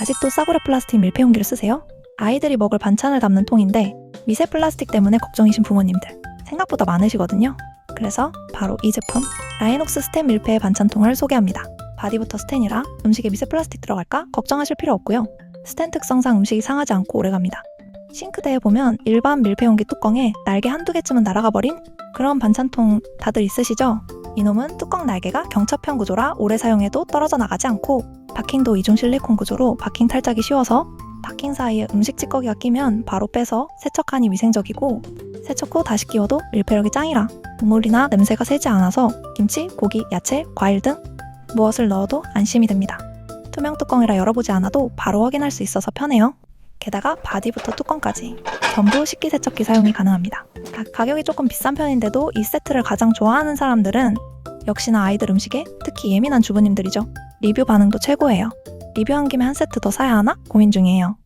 아직도 싸구려 플라스틱 밀폐 용기를 쓰세요? 아이들이 먹을 반찬을 담는 통인데 미세 플라스틱 때문에 걱정이신 부모님들 생각보다 많으시거든요. 그래서 바로 이 제품 라이녹스 스텐 밀폐 반찬통을 소개합니다. 바디부터 스텐이라 음식에 미세 플라스틱 들어갈까 걱정하실 필요 없고요. 스텐 특성상 음식이 상하지 않고 오래갑니다. 싱크대에 보면 일반 밀폐 용기 뚜껑에 날개 한두 개쯤은 날아가 버린 그런 반찬통 다들 있으시죠? 이놈은 뚜껑 날개가 경첩형 구조라 오래 사용해도 떨어져 나가지 않고 바킹도 이중 실리콘 구조로 바킹 탈착이 쉬워서 바킹 사이에 음식 찌꺼기가 끼면 바로 빼서 세척하니 위생적이고 세척 후 다시 끼워도 밀폐력이 짱이라 국물이나 냄새가 새지 않아서 김치, 고기, 야채, 과일 등 무엇을 넣어도 안심이 됩니다. 투명 뚜껑이라 열어보지 않아도 바로 확인할 수 있어서 편해요. 게다가 바디부터 뚜껑까지 전부 식기세척기 사용이 가능합니다. 가- 가격이 조금 비싼 편인데도 이 세트를 가장 좋아하는 사람들은 역시나 아이들 음식에 특히 예민한 주부님들이죠. 리뷰 반응도 최고예요. 리뷰한 김에 한 세트 더 사야 하나 고민 중이에요.